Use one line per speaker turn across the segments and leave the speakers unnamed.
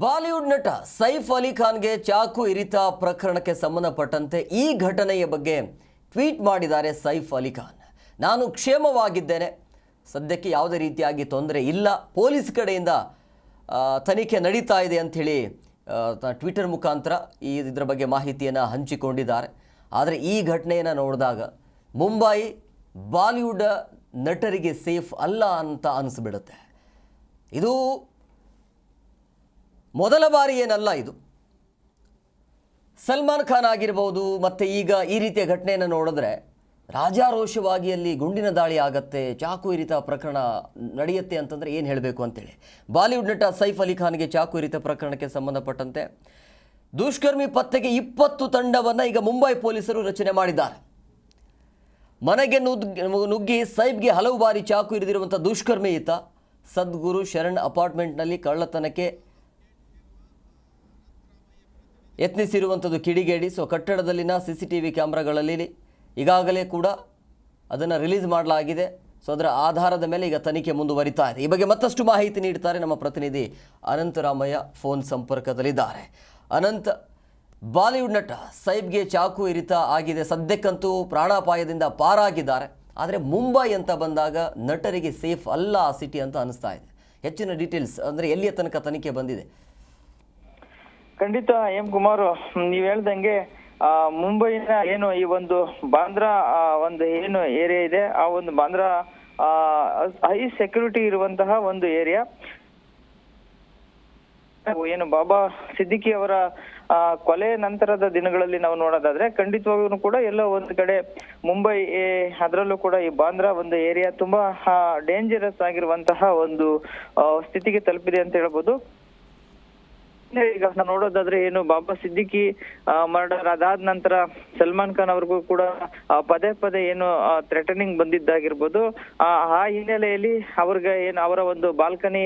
Bollywood ನಟ ಸೈಫ್ ಅಲಿ ಖಾನ್ಗೆ ಚಾಕು ಇರಿತ ಪ್ರಕರಣಕ್ಕೆ ಸಂಬಂಧಪಟ್ಟಂತೆ ಈ ಘಟನೆಯ ಬಗ್ಗೆ ಟ್ವೀಟ್ ಮಾಡಿದ್ದಾರೆ ಸೈಫ್ ಅಲಿ ಖಾನ್. ನಾನು ಕ್ಷೇಮವಾಗಿದ್ದೇನೆ. ಸದ್ಯಕ್ಕೆ ಯಾವುದೇ ರೀತಿಯಾಗಿ ತೊಂದರೆ ಇಲ್ಲ. ಪೊಲೀಸ್ ಕಡೆಯಿಂದ ತನಿಖೆ ನಡೀತಾ ಇದೆ ಅಂಥೇಳಿ ಟ್ವಿಟರ್ ಮುಖಾಂತರ ಈ ಇದರ ಬಗ್ಗೆ ಮಾಹಿತಿಯನ್ನು ಹಂಚಿಕೊಂಡಿದ್ದಾರೆ. ಆದರೆ ಈ ಘಟನೆಯನ್ನು ನೋಡಿದಾಗ ಮುಂಬೈ ಬಾಲಿವುಡ್ ನಟರಿಗೆ ಸೇಫ್ ಅಲ್ಲ ಅಂತ ಅನಿಸ್ಬಿಡುತ್ತೆ. ಇದು ಮೊದಲ ಬಾರಿ ಏನಲ್ಲ ಇದು. ಸಲ್ಮಾನ್ ಖಾನ್ ಆಗಿರ್ಬೋದು, ಮತ್ತು ಈಗ ಈ ರೀತಿಯ ಘಟನೆಯನ್ನು ನೋಡಿದ್ರೆ ರಾಜಾರೋಷವಾಗಿ ಅಲ್ಲಿ ಗುಂಡಿನ ದಾಳಿ ಆಗತ್ತೆ, ಚಾಕು ಇರಿತ ಪ್ರಕರಣ ನಡೆಯುತ್ತೆ ಅಂತಂದರೆ ಏನು ಹೇಳಬೇಕು ಅಂತೇಳಿ. ಬಾಲಿವುಡ್ ನಟ ಸೈಫ್ ಅಲಿ ಖಾನ್ಗೆ ಚಾಕು ಇರಿತ ಪ್ರಕರಣಕ್ಕೆ ಸಂಬಂಧಪಟ್ಟಂತೆ ದುಷ್ಕರ್ಮಿ ಪತ್ತೆಗೆ ಇಪ್ಪತ್ತು ತಂಡವನ್ನು ಈಗ ಮುಂಬೈ ಪೊಲೀಸರು ರಚನೆ ಮಾಡಿದ್ದಾರೆ. ಮನೆಗೆ ನುಗ್ಗಿ ನುಗ್ಗಿ ಸೈಬ್ಗೆ ಹಲವು ಬಾರಿ ಚಾಕು ಇರಿದಿರುವಂಥ ದುಷ್ಕರ್ಮಿ ಈತ, ಸದ್ಗುರು ಶರಣ್ ಅಪಾರ್ಟ್ಮೆಂಟ್ನಲ್ಲಿ ಕಳ್ಳತನಕ್ಕೆ ಯತ್ನಿಸಿರುವಂಥದ್ದು ಕಿಡಿಗೇಡಿ. ಸೊ ಕಟ್ಟಡದಲ್ಲಿನ ಸಿ ಸಿ ಟಿ ವಿ ಕ್ಯಾಮ್ರಾಗಳಲ್ಲಿ ಈಗಾಗಲೇ ಕೂಡ ಅದನ್ನು ರಿಲೀಸ್ ಮಾಡಲಾಗಿದೆ. ಸೊ ಅದರ ಆಧಾರದ ಮೇಲೆ ಈಗ ತನಿಖೆ ಮುಂದುವರಿತಾ ಇದೆ. ಈ ಬಗ್ಗೆ ಮತ್ತಷ್ಟು ಮಾಹಿತಿ ನೀಡ್ತಾರೆ ನಮ್ಮ ಪ್ರತಿನಿಧಿ ಅನಂತರಾಮಯ್ಯ ಫೋನ್ ಸಂಪರ್ಕದಲ್ಲಿದ್ದಾರೆ. ಅನಂತ, ಬಾಲಿವುಡ್ ನಟ ಸೈಬ್ಗೆ ಚಾಕು ಇರಿತ ಆಗಿದೆ. ಸದ್ಯಕ್ಕಂತೂ ಪ್ರಾಣಾಪಾಯದಿಂದ ಪಾರಾಗಿದ್ದಾರೆ. ಆದರೆ ಮುಂಬೈ ಅಂತ ಬಂದಾಗ ನಟರಿಗೆ ಸೇಫ್ ಅಲ್ಲ ಆ ಸಿಟಿ ಅಂತ ಅನಿಸ್ತಾ ಇದೆ. ಹೆಚ್ಚಿನ ಡೀಟೇಲ್ಸ್ ಅಂದರೆ ಎಲ್ಲಿಯ ತನಕ ತನಿಖೆ ಬಂದಿದೆ?
ಖಂಡಿತ, ಎಂ ಕುಮಾರ್, ನೀವ್ ಹೇಳ್ದಂಗೆ ಮುಂಬೈನ ಏನು ಈ ಒಂದು ಬಾಂದ್ರಾ ಒಂದು ಏನು ಏರಿಯಾ ಇದೆ, ಆ ಒಂದು ಬಾಂದ್ರಾ ಹೈ ಸೆಕ್ಯೂರಿಟಿ ಇರುವಂತಹ ಒಂದು ಏರಿಯಾ ಏನು ಬಾಬಾ ಸಿದ್ದಿಕಿ ಅವರ ಕೊಲೆ ನಂತರದ ದಿನಗಳಲ್ಲಿ ನಾವು ನೋಡೋದಾದ್ರೆ, ಖಂಡಿತವಾಗ್ಲೂ ಕೂಡ ಎಲ್ಲೋ ಒಂದು ಕಡೆ ಮುಂಬೈ ಅದರಲ್ಲೂ ಕೂಡ ಈ ಬಾಂದ್ರಾ ಒಂದು ಏರಿಯಾ ತುಂಬಾ ಡೇಂಜರಸ್ ಆಗಿರುವಂತಹ ಒಂದು ಸ್ಥಿತಿಗೆ ತಲುಪಿದೆ ಅಂತ ಹೇಳ್ಬೋದು. ಈಗ ನೋಡೋದಾದ್ರೆ ಏನು ಬಾಬಾ ಸಿದ್ದಿಕಿ ಮರ್ಡರ್ ಅದಾದ ನಂತರ ಸಲ್ಮಾನ್ ಖಾನ್ ಅವ್ರಿಗೂ ಕೂಡ ಪದೇ ಪದೇ ಏನು ಥ್ರೆಟನಿಂಗ್ ಬಂದಿದ್ದಾಗಿರ್ಬೋದು. ಆ ಹಿನ್ನೆಲೆಯಲ್ಲಿ ಅವ್ರಿಗೆ ಏನು, ಅವರ ಒಂದು ಬಾಲ್ಕನಿ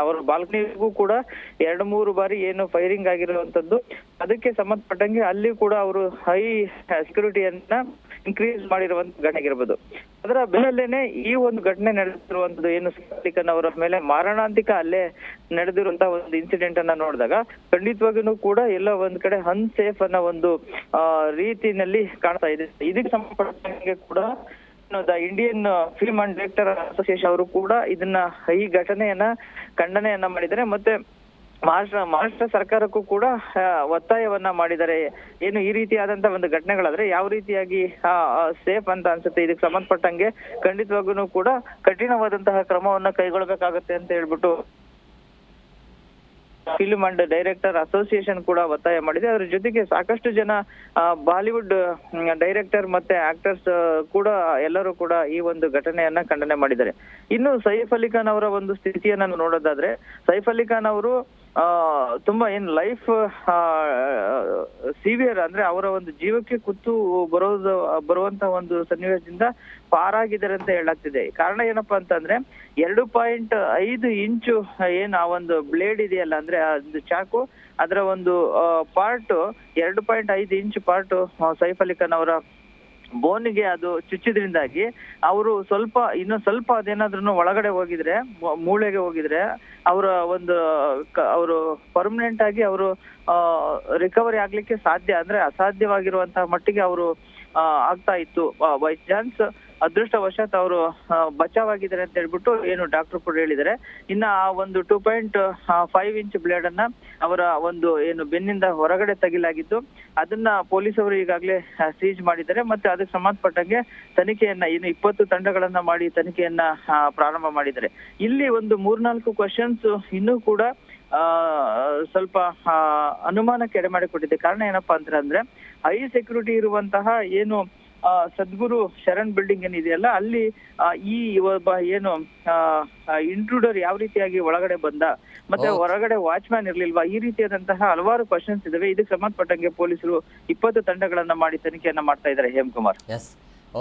ಅವರ ಬಾಲ್ಕನಿಗೂ ಕೂಡ ಎರಡು ಮೂರು ಬಾರಿ ಏನು ಫೈರಿಂಗ್ ಆಗಿರುವಂತದ್ದು ಅದಕ್ಕೆ ಸಂಬಂಧಪಟ್ಟಂಗೆ ಅಲ್ಲಿ ಕೂಡ ಅವರು ಹೈ ಸೆಕ್ಯೂರಿಟಿಯನ್ನ ಇನ್ಕ್ರೀಸ್ ಮಾಡಿರುವಂತ ಘಟನೆ ಆಗಿರ್ಬೋದು. ಅದರ ಬೆನ್ನಲ್ಲೇನೆ ಈ ಒಂದು ಘಟನೆ ನಡೆದಿರುವಂತದ್ದು ಏನು ಖಾನ್ ಅವರ ಮೇಲೆ ಮಾರಣಾಂತಿಕ ಅಲ್ಲೇ ನಡೆದಿರುವಂತಹ ಒಂದು ಇನ್ಸಿಡೆಂಟ್ ಅನ್ನ ನೋಡಿದಾಗ ಖಂಡಿತವಾಗಿಯೂ ಕೂಡ ಎಲ್ಲ ಒಂದ್ ಕಡೆ ಅನ್ಸೇಫ್ ಅನ್ನೋ ಒಂದು ರೀತಿನಲ್ಲಿ ಕಾಣ್ತಾ ಇದೆ. ಇದಕ್ಕೆ ಸಂಬಂಧಪಟ್ಟಂಗೆ ಕೂಡ the Indian film and director association ಅವರು ಕೂಡ ಇದನ್ನ, ಈ ಘಟನೆಯನ್ನ ಖಂಡನೆಯನ್ನ ಮಾಡಿದ್ದಾರೆ. ಮತ್ತೆ ಮಹಾರಾಷ್ಟ್ರ ಮಹಾರಾಷ್ಟ್ರ ಸರ್ಕಾರಕ್ಕೂ ಕೂಡ ಒತ್ತಾಯವನ್ನ ಮಾಡಿದ್ದಾರೆ ಏನು ಈ ರೀತಿಯಾದಂತ ಒಂದು ಘಟನೆಗಳಾದ್ರೆ ಯಾವ ರೀತಿಯಾಗಿ ಸೇಫ್ ಅಂತ ಅನ್ಸುತ್ತೆ? ಇದಕ್ಕೆ ಸಂಬಂಧಪಟ್ಟಂಗೆ ಖಂಡಿತವಾಗೂ ಕೂಡ ಕಠಿಣವಾದಂತಹ ಕ್ರಮವನ್ನ ಕೈಗೊಳ್ಳಬೇಕಾಗುತ್ತೆ ಅಂತ ಹೇಳ್ಬಿಟ್ಟು ಫಿಲ್ಮ್ ಅಂಡ್ ಡೈರೆಕ್ಟರ್ ಅಸೋಸಿಯೇಷನ್ ಕೂಡ ಒತ್ತಾಯ ಮಾಡಿದೆ. ಅದ್ರ ಜೊತೆಗೆ ಸಾಕಷ್ಟು ಜನ ಬಾಲಿವುಡ್ ಡೈರೆಕ್ಟರ್ ಮತ್ತೆ ಆಕ್ಟರ್ಸ್ ಕೂಡ ಎಲ್ಲರೂ ಕೂಡ ಈ ಒಂದು ಘಟನೆಯನ್ನ ಖಂಡನೆ ಮಾಡಿದ್ದಾರೆ. ಇನ್ನು ಸೈಫ್ ಅಲಿ ಖಾನ್ ಅವರ ಒಂದು ಸ್ಥಿತಿಯನ್ನ ನೋಡೋದಾದ್ರೆ ಸೈಫ್ ಅಲಿ ಖಾನ್ ಅವರು ತುಂಬಾ ಏನ್ ಲೈಫ್ ಸಿವಿಯರ್ ಅಂದ್ರೆ ಅವರ ಒಂದು ಜೀವಕ್ಕೆ ಕುತ್ತು ಬರೋದು, ಬರುವಂತ ಒಂದು ಸನ್ನಿವೇಶದಿಂದ ಪಾರಾಗಿದ್ದಾರೆ ಅಂತ ಹೇಳಾಗ್ತಿದೆ ಕಾರಣ ಏನಪ್ಪಾ ಅಂತಂದ್ರೆ, ಎರಡು ಪಾಯಿಂಟ್ ಐದು ಇಂಚು ಏನ್ ಆ ಒಂದು ಬ್ಲೇಡ್ ಇದೆಯಲ್ಲ ಅಂದ್ರೆ ಆ ಒಂದು ಚಾಕು, ಅದರ ಒಂದು ಪಾರ್ಟ್ ಎರಡು ಪಾಯಿಂಟ್ ಐದು ಇಂಚ್ ಪಾರ್ಟ್ ಸೈಫ್ ಅಲಿ ಖಾನ್ ಅವರ ಬೋನಿಗೆ ಅದು ಚುಚ್ಚಿದ್ರಿಂದಾಗಿ ಅವರು ಸ್ವಲ್ಪ, ಇನ್ನು ಸ್ವಲ್ಪ ಅದೇನಾದ್ರೂ ಒಳಗಡೆ ಹೋಗಿದ್ರೆ ಮೂಳೆಗೆ ಹೋಗಿದ್ರೆ, ಅವರ ಒಂದು ಅವರು ಪರ್ಮನೆಂಟ್ ಆಗಿ ಅವರು ರಿಕವರಿ ಆಗ್ಲಿಕ್ಕೆ ಸಾಧ್ಯ ಅಂದ್ರೆ ಅಸಾಧ್ಯವಾಗಿರುವಂತಹ ಮಟ್ಟಿಗೆ ಅವರು ಆಗ್ತಾ ಇತ್ತು. ಬೈ ಚಾನ್ಸ್ ಅದೃಷ್ಟವಶಾತ್ ಅವರು ಬಚಾವಾಗಿದ್ದಾರೆ ಅಂತ ಹೇಳ್ಬಿಟ್ಟು ಏನು ಡಾಕ್ಟರ್ ಕೂಡ ಹೇಳಿದ್ದಾರೆ. ಇನ್ನ ಆ ಒಂದು two point five inch blade ಅನ್ನ ಅವರ ಒಂದು ಏನು ಬೆನ್ನಿಂದ ಹೊರಗಡೆ ತಗಿಲಾಗಿದ್ದು, ಅದನ್ನ ಪೊಲೀಸರು ಈಗಾಗಲೇ ಸೀಜ್ ಮಾಡಿದ್ದಾರೆ ಮತ್ತೆ ಅದಕ್ಕೆ ಸಂಬಂಧಪಟ್ಟಂಗೆ ತನಿಖೆಯನ್ನ ಇನ್ನು ಇಪ್ಪತ್ತು ತಂಡಗಳನ್ನ ಮಾಡಿ ತನಿಖೆಯನ್ನ ಪ್ರಾರಂಭ ಮಾಡಿದ್ದಾರೆ. ಇಲ್ಲಿ ಒಂದು ಮೂರ್ನಾಲ್ಕು ಕ್ವಶನ್ಸ್ ಇನ್ನೂ ಕೂಡ ಸ್ವಲ್ಪ ಅನುಮಾನಕ್ಕೆ ಎಡೆ ಮಾಡಿಕೊಟ್ಟಿದೆ ಕಾರಣ ಏನಪ್ಪಾ ಅಂತ ಅಂದ್ರೆ ಹೈ ಸೆಕ್ಯೂರಿಟಿ ಇರುವಂತಹ ಏನು ಸದ್ಗುರು ಶರಣ್ ಬಿಲ್ಡಿಂಗ್ ಏನಿದೆಯಲ್ಲ ಅಲ್ಲಿ ಈ ಒಬ್ಬ ಏನು ಇಂಟ್ರೂಡರ್ ಯಾವ ರೀತಿಯಾಗಿ ಒಳಗಡೆ ಬಂದ ಮತ್ತೆ ಹೊರಗಡೆ ವಾಚ್ಮ್ಯಾನ್ ಇರ್ಲಿಲ್ವಾ ಈ ರೀತಿಯಾದಂತಹ ಹಲವಾರು ಕ್ವಶನ್ಸ್ ಇದಾವೆ. ಇದಕ್ಕೆ ಸಂಬಂಧಪಟ್ಟಂಗೆ ಪೊಲೀಸರು ಇಪ್ಪತ್ತು ತಂಡಗಳನ್ನ ಮಾಡಿ ತನಿಖೆಯನ್ನ ಮಾಡ್ತಾ ಇದ್ದಾರೆ Hemakumar.
Yes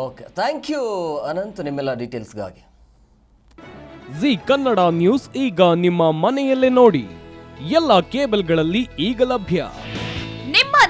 okay thank you Ananth ನಿಮ್ಮೆಲ್ಲ ಡೀಟೇಲ್ಸ್ಗಾಗಿ
ಜಿ ಕನ್ನಡ ನ್ಯೂಸ್ ಈಗ ನಿಮ್ಮ ಮನೆಯಲ್ಲೇ ನೋಡಿ. ಎಲ್ಲ ಕೇಬಲ್ಗಳಲ್ಲಿ ಈಗ ಲಭ್ಯ.